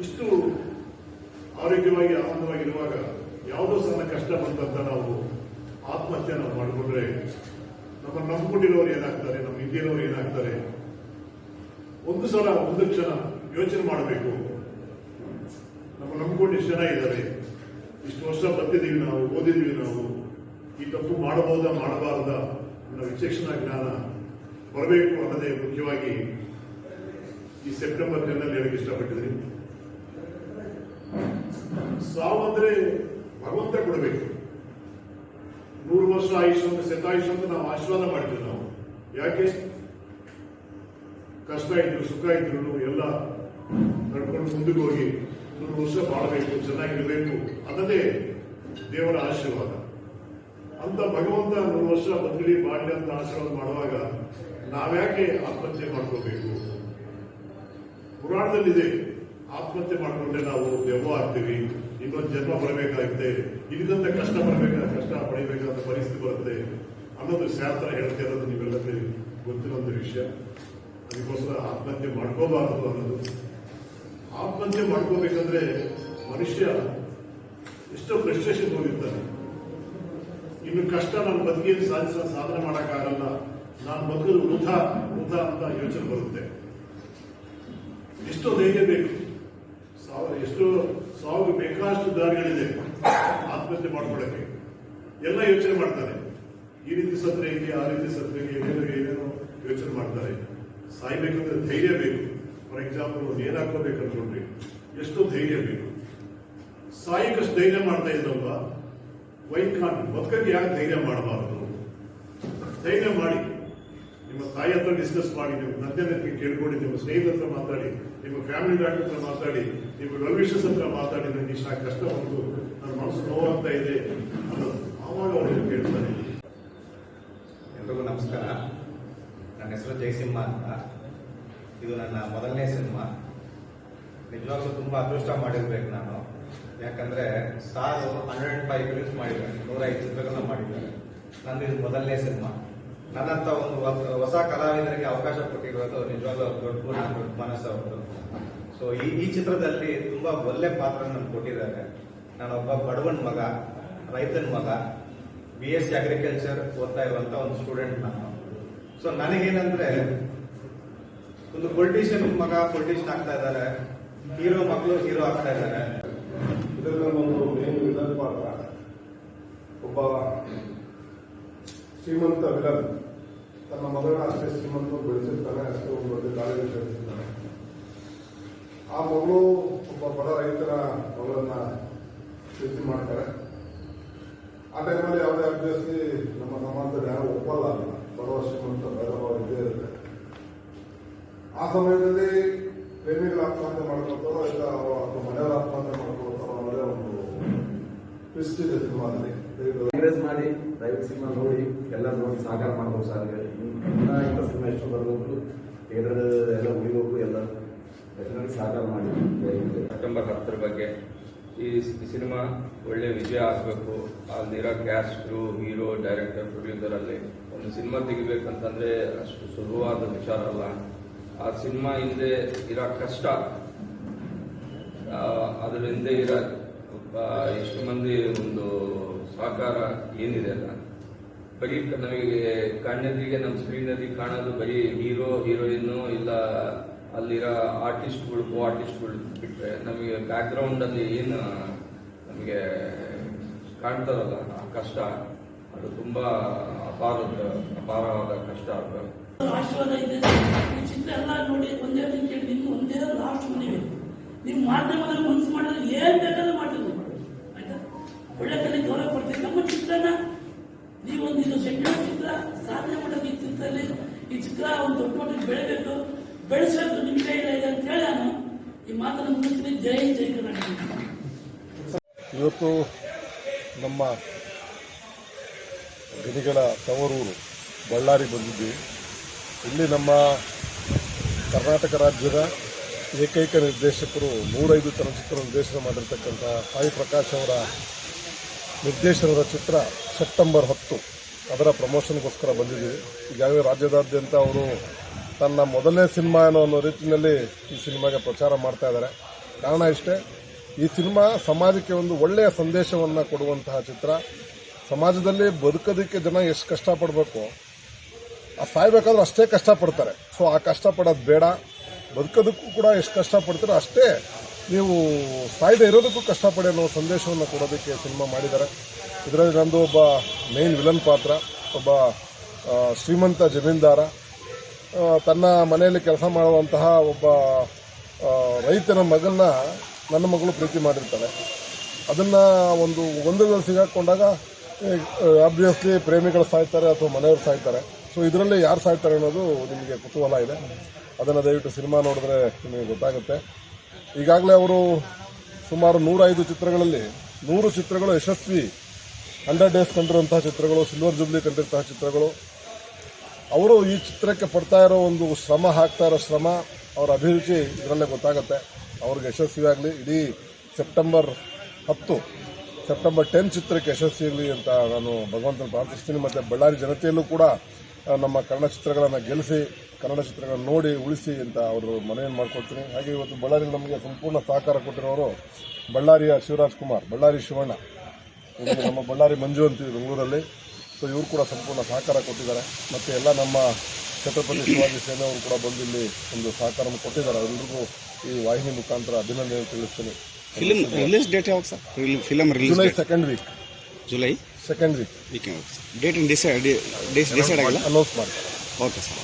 ಇಷ್ಟು ಆರೋಗ್ಯವಾಗಿ ಆನಂದವಾಗಿರುವಾಗ ಯಾವುದೋ ಸಣ್ಣ ಕಷ್ಟ ಬಂತಂತ ನಾವು ಆತ್ಮಹತ್ಯೆ ನಾವು ಮಾಡಿಕೊಂಡ್ರೆ ನಮ್ಮ ನಂಬಿಕೊಂಡಿರೋರು ಏನಾಗ್ತಾರೆ, ನಮ್ಮ ಹಿಂದಿರೋರು ಏನಾಗ್ತಾರೆ? ಒಂದು ಸಲ, ಒಂದು ಕ್ಷಣ ಯೋಚನೆ ಮಾಡಬೇಕು. ನಮ್ಮ ನಂಬಿಕೊಂಡು ಇಷ್ಟು ಜನ ಇದ್ದಾರೆ. ಇಷ್ಟು ವರ್ಷ ಬರ್ತಿದ್ದೀವಿ ನಾವು, ಓದಿದ್ದೀವಿ ನಾವು. ಈ ತಪ್ಪು ಮಾಡಬಹುದಾ, ಮಾಡಬಾರದ ಅನ್ನೋ ವಿಚಕ್ಷಣ ಜ್ಞಾನ ಬರಬೇಕು ಅನ್ನೋದೇ ಮುಖ್ಯವಾಗಿ ಈ ಸೆಪ್ಟೆಂಬರ್ ತಿಂಗಳಲ್ಲಿ ಹೇಳಕ್ಕೆ ಇಷ್ಟಪಟ್ಟಿದ್ದೀನಿ. ಸಾವು ಅಂದ್ರೆ ಭಗವಂತ ಕೊಡಬೇಕು. ನೂರು ವರ್ಷ ಆಯುಷ್ ಅಂತ ಶತಾಯುಷ್ ಅಂತ ನಾವು ಆಶೀರ್ವಾದ ಮಾಡ್ತೀವಿ ನಾವು. ಯಾಕೆ? ಕಷ್ಟ ಇದ್ರು, ಸುಖ ಇದ್ರು, ಎಲ್ಲ ನಡ್ಕೊಂಡು ಮುಂದಕ್ಕೆ ಹೋಗಿ ನೂರು ವರ್ಷ ಬಾಳಬೇಕು, ಚೆನ್ನಾಗಿರಬೇಕು. ಅನ್ನದೇ ದೇವರ ಆಶೀರ್ವಾದ. ಅಂತ ಭಗವಂತ ನೂರು ವರ್ಷ ಬದುಕಲಿ ಬಾಳ್ಲಿ ಅಂತ ಆಶೀರ್ವಾದ ಮಾಡುವಾಗ ನಾವ್ಯಾಕೆ ಆತ್ಮಹತ್ಯೆ ಮಾಡ್ಕೋಬೇಕು? ಪುರಾಣದಲ್ಲಿದೆ, ಆತ್ಮಹತ್ಯೆ ಮಾಡ್ಕೊಂಡ್ರೆ ನಾವು ದೆವ್ವ ಆಗ್ತೀವಿ. ಇನ್ನೊಂದು ಜನ್ಮ ಬರಬೇಕಾಗುತ್ತೆ. ಇದಕ್ಕಿಂತ ಕಷ್ಟ ಬರಬೇಕಾದ ಕಷ್ಟ ಪಡಿಬೇಕಾದ ಪರಿಸ್ಥಿತಿ ಬರುತ್ತೆ. ಅನ್ನೋದು ಶಾಸ್ತ್ರ ಹೇಳ್ತಾ ಇರೋದು ನೀವೆಲ್ಲದೇ ಗೊತ್ತಿರೋ ಒಂದು ವಿಷಯ. ಅದಕ್ಕೋಸ್ಕರ ಆತ್ಮಹತ್ಯೆ ಮಾಡ್ಕೋಬಾರದು ಅನ್ನೋದು. ಆತ್ಮಹತ್ಯೆ ಮಾಡ್ಕೋಬೇಕಂದ್ರೆ ಮನುಷ್ಯ ಎಷ್ಟೋ ಫ್ರಸ್ಟ್ರೇಷನ್ ಹೋಗಿರ್ತಾನೆ. ಇನ್ನು ಕಷ್ಟ ನನ್ನ ಬದುಕಿಯಲ್ಲಿ ಸಾಧಿಸ ಸಾಧನೆ ಮಾಡೋಕ್ಕಾಗಲ್ಲ. ನಾನು ಬದುಕಲು ವೃಥ ವೃಥ ಅಂತ ಯೋಚನೆ ಬರುತ್ತೆ. ಎಷ್ಟೋ ಧೈರ್ಯ ಬೇಕು. ಸಾವ ಎಷ್ಟೋ ಸಾವಿರ ಬೇಕಾದಷ್ಟು ದಾರಿಗಳಿದೆ. ಆತ್ಮಹತ್ಯೆ ಮಾಡ್ಕೊಳ್ಳಕ್ಕೆ ಎಲ್ಲ ಯೋಚನೆ ಮಾಡ್ತಾರೆ. ಈ ರೀತಿ ಸತ್ರ ಹೇಗೆ ಆ ರೀತಿ ಸತ್ರ ಹೇಗೆ ಏನೇನೋ ಏನೇನೋ ಯೋಚನೆ ಮಾಡ್ತಾರೆ. ಸಾಯ್ಬೇಕಂದ್ರೆ ಧೈರ್ಯ ಬೇಕು. ಫಾರ್ ಎಕ್ಸಾಂಪಲ್ ಒಂದು ಏನ್ ಹಾಕೋಬೇಕು ಅನ್ಕೊಂಡ್ರಿ? ಎಷ್ಟೋ ಧೈರ್ಯ ಬೇಕು. ಸಾಯಿಕಷ್ಟು ಧೈರ್ಯ ಮಾಡ್ತಾ ಇದ್ದಲ್ವಾ ವೈಕಾನ್ ಕಾನ್ ಬದುಕಕ್ಕೆ ಯಾಕೆ ಧೈರ್ಯ ಮಾಡಬಾರದು? ಧೈರ್ಯ ಮಾಡಿ. ನಿಮ್ಮ ತಾಯಿ ಹತ್ರ ಡಿಸ್ಕಸ್ ಮಾಡಿ ನಿಮ್ಮ ತಂದೆ ಹತ್ರ ಕೇಳ್ಕೊಂಡು ನಿಮ್ಮ ಸ್ನೇಹಿತರ ಹತ್ರ ಮಾತಾಡಿ, ನಿಮ್ಮ ಫ್ಯಾಮಿಲಿ ಡಾಕ್ಟರ್ ಹತ್ರ ಮಾತಾಡಿ, ನಿಮ್ಮ ವೆಲ್ವಿಷಸ್ ಹತ್ರ ಮಾತಾಡಿ ನನಗೆ ಇಷ್ಟ ಕಷ್ಟ ಬಂತು, ನನ್ನ ಮನಸ್ಸು ನೋವಾಗ್ತಾ ಇದೆ ಅನ್ನೋದು ಆವಾಗ ಅವರು ಕೇಳ್ತಾರೆ. ಎಲ್ರಿಗೂ ನಮಸ್ಕಾರ. ನನ್ನ ಹೆಸರು ಜಯಸಿಂಹ ಅಂತ. ಇದು ನನ್ನ ಮೊದಲನೇ ಸಿನಿಮಾ. ನಿಜವಾಗ್ಲೂ ತುಂಬ ಅದೃಷ್ಟ ಮಾಡಿರ್ಬೇಕು ನಾನು. ಯಾಕಂದ್ರೆ ಸಾರು ಹಂಡ್ರೆಡ್ ಫೈವ್ ಫಿಲ್ಮ್ಸ್ ಮಾಡಿದ್ದಾರೆ. ನೂರ ಐದು ಚಿತ್ರಗಳನ್ನ ಮಾಡಿದ್ದಾರೆ. ನಂದು ಇದು ಮೊದಲನೇ ಸಿನಿಮಾ. ನನ್ನಂತ ಒಂದು ಹೊಸ- ಕಲಾವಿದರಿಗೆ ಅವಕಾಶ ಕೊಟ್ಟಿರೋದು ನಿಜವಾಗ್ಲೂ ದೊಡ್ಡ ಗುಣ ದೊಡ್ಡ ಮನಸ್ಸು ಅವರು ಸೊ ಈ ಈ ಚಿತ್ರದಲ್ಲಿ ತುಂಬಾ ಒಳ್ಳೆ ಪಾತ್ರ ನನ್ಗೆ ಕೊಟ್ಟಿದ್ದಾರೆ. ನಾನೊಬ್ಬ ಬಡವನ ಮಗ, ರೈತನ ಮಗ ಬಿ ಎಸ್ ಸಿ ಅಗ್ರಿಕಲ್ಚರ್ ಓದ್ತಾ ಇರುವಂತ ಒಂದು ಸ್ಟೂಡೆಂಟ್ ನಾನು. ಸೊ ನನಗೇನಂದ್ರೆ ಒಂದು ಪೊಲಿಟಿಷಿಯನ್ ಮಗ ಪೊಲಿಟಿಷಿಯನ್ ಆಗ್ತಾ ಇದ್ದಾರೆ. ಹೀರೋ ಮಕ್ಕಳು ಹೀರೋ ಆಗ್ತಾ ಇದ್ದಾರೆ. ಇದರಲ್ಲಿ ಒಂದು ಮೇನ್ ಪಾತ್ರ ಒಬ್ಬ ಶ್ರೀಮಂತ ವಿಲನ್ ತನ್ನ ಮಗಳನ್ನ ಅಷ್ಟೇ ಶ್ರೀಮಂತ ಬೆಳೆಸಿರ್ತಾನೆ, ಅಷ್ಟೇ ಒಂದು ದೊಡ್ಡ ಕಾಲೇಜ್ ಸೇರಿಸಿರ್ತಾನೆ ಆ ಮಗಳು ಒಬ್ಬ ಬಡ ರೈತರ ಮಗಳನ್ನ ಪ್ರೀತಿ ಮಾಡ್ತಾರೆ. ಆ ಟೈಮಲ್ಲಿ ಯಾವುದೇ ಅಭ್ಯರ್ಥಿ ನಮ್ಮ ಸಮಾಜದಲ್ಲಿ ಯಾರು ಒಪ್ಪಲ್ಲ. ಅಲ್ಲ ಬಡವ ಶ್ರೀಮಂತ ಭೈರವ ಇದ್ದೇ ಇರುತ್ತೆ. ಆ ಸಮಯದಲ್ಲಿ ಪ್ರೇಮಿಗಳು ಆತ್ಮಹತ್ಯೆ ಮಾಡ್ಕೊಳ್ತಾರೋ, ಇಲ್ಲ ಅವರು ಅಥವಾ ಮನೆಯವರು ಆತ್ಮಹತ್ಯೆ ಮಾಡ್ಕೊಳ್ತಾರೋ ಅನ್ನೋದೇ ಒಂದು ಟ್ವಿಸ್ಟ್ ಇದೆ ಸಿನಿಮಾದಲ್ಲಿ. ಮಾಡಿ. ಸಿನಿಮಾ ನೋಡಿ ಎಲ್ಲ ನೋಡಿ ಸಾಕಾರ ಮಾಡ್ಬೋದು ಸರ್. ಇನ್ನೂ ಸಿನಿಮಾ ಎಷ್ಟು ಬರ್ಬೇಕು ಥಿಯೇಟರ್ ಎಲ್ಲ ಉಳಿಬೇಕು ಎಲ್ಲ. ಡೆಫಿನೆಟ್ ಸಾಕಾರ ಮಾಡಿ. ಸೆಪ್ಟೆಂಬರ್ ಹತ್ತರ ಬಗ್ಗೆ ಈ ಸಿನಿಮಾ ಒಳ್ಳೆ ವಿಜಯ ಆಗಬೇಕು. ಅಲ್ಲಿರೋ ಕ್ಯಾಸ್ಟ್ರು ಹೀರೋ ಡೈರೆಕ್ಟರ್ ಪ್ರೊಡ್ಯೂಸರ್ ಅಲ್ಲಿ ಒಂದು ಸಿನಿಮಾ ತೆಗಿಬೇಕಂತಂದ್ರೆ ಅಷ್ಟು ಸುಲಭವಾದ ವಿಚಾರ ಅಲ್ಲ. ಆ ಸಿನಿಮಾ ಹಿಂದೆ ಇರೋ ಕಷ್ಟ ಅದರ ಹಿಂದೆ ಇರೋ ಎಷ್ಟು ಮಂದಿ ಒಂದು ಸಹಕಾರ ಏನಿದೆ ಅಲ್ಲ? ಬರೀ ನಮಗೆ ಕಣ್ಣದಿಗೆ ನಮ್ಮ ಸ್ಕ್ರೀನಲ್ಲಿ ಕಾಣೋದು ಬರೀ ಹೀರೋ ಹೀರೋಯಿನ್ ಇಲ್ಲ ಅಲ್ಲಿರೋ ಆರ್ಟಿಸ್ಟ್ಗಳು ಕೋ ಆರ್ಟಿಸ್ಟ್ಗಳು ಬಿಟ್ರೆ ನಮಗೆ ಬ್ಯಾಕ್ಗ್ರೌಂಡ್ ಅಲ್ಲಿ ಏನು ನಮಗೆ ಕಾಣ್ತಾರಲ್ಲ? ಆ ಕಷ್ಟ. ಅದು ತುಂಬಾ ಅಪಾರ ಅಪಾರವಾದ ಕಷ್ಟ ಅದು. ಆಶೀರ್ವಾದ ಇದೆ. ನೋಡಿ ಒಂದೇ ಒಂದೇ ಲಾಸ್ಟ್ ಮನೆಗೆ ಮಾಧ್ಯಮದಲ್ಲಿ ಮನಸ್ಸು ಮಾಡಿದ್ರೆ ಏನ್ ಬೇಕಾದ್ರೂ ಮಾಡ್ತೀವಿ. ಒಳ್ಳೆ ಗೌರವ ಕೊಡ್ತೀವಿ. ನಮ್ಮ ಚಿತ್ರನ ನೀವೊಂದು ಇದು ಸೆಂಟಿಮೆಂಟ್ ಚಿತ್ರ, ಸಾಧನೆ ಮಾಡೋದು ಈ ಚಿತ್ರದಲ್ಲಿ. ಈ ಚಿತ್ರ ಒಂದು ದೊಡ್ಡ ಮಟ್ಟಿಗೆ ಬೆಳೆಬೇಕು. ಬೆಳೆಸಬೇಕು ನಿಮ್ಮ ಕೈಯಲ್ಲಿ ಇದೆ ಅಂತ ಹೇಳ ನಾನು ಈ ಮಾತನ್ನು ಮುಗಿಸ್ತೀನಿ. ಜೈ ಜೈ ಕರ್ನಾಟಕ. ಇವತ್ತು ನಮ್ಮ ಗಣಿಗಳ ತವರೂರು ಬಳ್ಳಾರಿ ಬಂದಿದ್ದೀವಿ ಇಲ್ಲಿ ನಮ್ಮ ಕರ್ನಾಟಕ ರಾಜ್ಯದ ಏಕೈಕ ನಿರ್ದೇಶಕರು ನೂರೈದು ಚಲನಚಿತ್ರ ನಿರ್ದೇಶನ ಮಾಡಿರ್ತಕ್ಕಂಥ ಸಾಯಿ ಪ್ರಕಾಶ್ ಅವರ ನಿರ್ದೇಶನದ ಚಿತ್ರ ಸೆಪ್ಟೆಂಬರ್ ಹತ್ತು. ಅದರ ಪ್ರಮೋಷನ್ಗೋಸ್ಕರ ಬಂದಿದ್ದೀವಿ. ಈಗಾಗಲೇ ರಾಜ್ಯದಾದ್ಯಂತ ಅವರು ತನ್ನ ಮೊದಲನೇ ಸಿನಿಮಾ ಅನ್ನೋ ಅನ್ನೋ ರೀತಿಯಲ್ಲಿ ಈ ಸಿನಿಮಾಗೆ ಪ್ರಚಾರ ಮಾಡ್ತಾ ಇದ್ದಾರೆ. ಕಾರಣ ಇಷ್ಟೇ, ಈ ಸಿನಿಮಾ ಸಮಾಜಕ್ಕೆ ಒಂದು ಒಳ್ಳೆಯ ಸಂದೇಶವನ್ನು ಕೊಡುವಂತಹ ಚಿತ್ರ. ಸಮಾಜದಲ್ಲಿ ಬದುಕೋದಕ್ಕೆ ಜನ ಎಷ್ಟು ಕಷ್ಟಪಡಬೇಕು? ಆ ಸಾಯ್ಬೇಕಾದ್ರೂ ಅಷ್ಟೇ ಕಷ್ಟಪಡ್ತಾರೆ. ಸೊ ಆ ಕಷ್ಟಪಡೋದು ಬೇಡ. ಬದುಕೋದಕ್ಕೂ ಕೂಡ ಎಷ್ಟು ಕಷ್ಟಪಡ್ತೀರೋ ಅಷ್ಟೇ ನೀವು ಸಾಯ್ದೆ ಇರೋದಕ್ಕೂ ಕಷ್ಟಪಡಿ ಅನ್ನೋ ಸಂದೇಶವನ್ನು ಕೊಡೋದಕ್ಕೆ ಸಿನಿಮಾ ಮಾಡಿದ್ದಾರೆ. ಇದರಲ್ಲಿ ನಂದು ಒಬ್ಬ ಮೇನ್ ವಿಲನ್ ಪಾತ್ರ, ಒಬ್ಬ ಶ್ರೀಮಂತ ಜಮೀನ್ದಾರ. ತನ್ನ ಮನೆಯಲ್ಲಿ ಕೆಲಸ ಮಾಡುವಂತಹ ಒಬ್ಬ ರೈತನ ಮಗನ್ನ ನನ್ನ ಮಗಳು ಪ್ರೀತಿ ಮಾಡಿರ್ತಾರೆ ಅದನ್ನ ಒಂದು ಗೊಂದಲದಲ್ಲಿ ಸಿಗಾಕೊಂಡಾಗ ಆಬ್ವಿಯಸ್ಲಿ ಪ್ರೇಮಿಗಳು ಸಾಯ್ತಾರೆ ಅಥವಾ ಮನೆಯವರು ಸಾಯ್ತಾರೆ. ಸೊ ಇದರಲ್ಲಿ ಯಾರು ಸಾಯ್ತಾರೆ ಅನ್ನೋದು ನಿಮಗೆ ಕುತೂಹಲ ಇದೆ. ಅದನ್ನು ದಯವಿಟ್ಟು ಸಿನಿಮಾ ನೋಡಿದ್ರೆ ನಿಮಗೆ ಗೊತ್ತಾಗುತ್ತೆ. ಈಗಾಗಲೇ ಅವರು ಸುಮಾರು ನೂರೈದು ಚಿತ್ರಗಳಲ್ಲಿ ನೂರು ಚಿತ್ರಗಳು ಯಶಸ್ವಿ ಹಂಡ್ರೆಡ್ ಡೇಸ್ ಕಂಡಿರುವಂತಹ ಚಿತ್ರಗಳು ಸಿಲ್ವರ್ ಜುಬ್ಲಿ ಕಂಡಿರುವಂತಹ ಚಿತ್ರಗಳು. ಅವರು ಈ ಚಿತ್ರಕ್ಕೆ ಪಡ್ತಾ ಇರೋ ಒಂದು ಶ್ರಮ, ಹಾಕ್ತಾ ಇರೋ ಶ್ರಮ, ಅವರ ಅಭಿರುಚಿ ಇದರಲ್ಲೇ ಗೊತ್ತಾಗುತ್ತೆ. ಅವ್ರಿಗೆ ಯಶಸ್ವಿಯಾಗಲಿ ಇಡೀ ಸೆಪ್ಟೆಂಬರ್ ಹತ್ತು ಸೆಪ್ಟೆಂಬರ್ ಟೆನ್ ಚಿತ್ರಕ್ಕೆ ಯಶಸ್ವಿಯಾಗಲಿ ಅಂತ ನಾನು ಭಗವಂತನ ಪ್ರಾರ್ಥಿಸ್ತೀನಿ. ಮತ್ತು ಬಳ್ಳಾರಿ ಜನತೆಯಲ್ಲೂ ಕೂಡ ನಮ್ಮ ಕನ್ನಡ ಚಿತ್ರಗಳನ್ನು ಗೆಲ್ಲಿಸಿ ಕನ್ನಡ ಚಿತ್ರಗಳನ್ನು ನೋಡಿ ಉಳಿಸಿ ಅಂತ ಅವರು ಮನವಿಯನ್ನು ಮಾಡ್ಕೊಳ್ತೀನಿ. ಹಾಗೆ ಇವತ್ತು ಬಳ್ಳಾರಿ ನಮಗೆ ಸಂಪೂರ್ಣ ಸಹಕಾರ ಕೊಟ್ಟಿರೋರು ಬಳ್ಳಾರಿಯ ಶಿವರಾಜ್ ಕುಮಾರ್ ಬಳ್ಳಾರಿ ಶಿವಣ್ಣ. ನಮ್ಮ ಬಳ್ಳಾರಿ ಮಂಜು ಅಂತೀವಿ ಬೆಂಗಳೂರಲ್ಲಿ. ಸೊ ಇವರು ಕೂಡ ಸಂಪೂರ್ಣ ಸಹಕಾರ ಕೊಟ್ಟಿದ್ದಾರೆ. ಮತ್ತು ಎಲ್ಲ ನಮ್ಮ ಛತ್ರಪತಿ ಶಿವಾಜಿ ಸೇನೆಯವರು ಕೂಡ ಬಂದು ಇಲ್ಲಿ ಒಂದು ಸಹಕಾರವನ್ನು ಕೊಟ್ಟಿದ್ದಾರೆ. ಅವರೆಲ್ಲರಿಗೂ ಈ ವಾಹಿನಿ ಮುಖಾಂತರ ಅಭಿನಂದನೆ ತಿಳಿಸ್ತೀನಿ. ಫಿಲ್ಮ್ ರಿಲೀಸ್ ಡೇಟ್ ಯಾವಾಗ sir? Film release July second week July second week weekend date decide days decide ಆಗಲ್ಲ? ಅನೌನ್ಸ್ ಮಾಡ್ತಾರೆ. Okay sir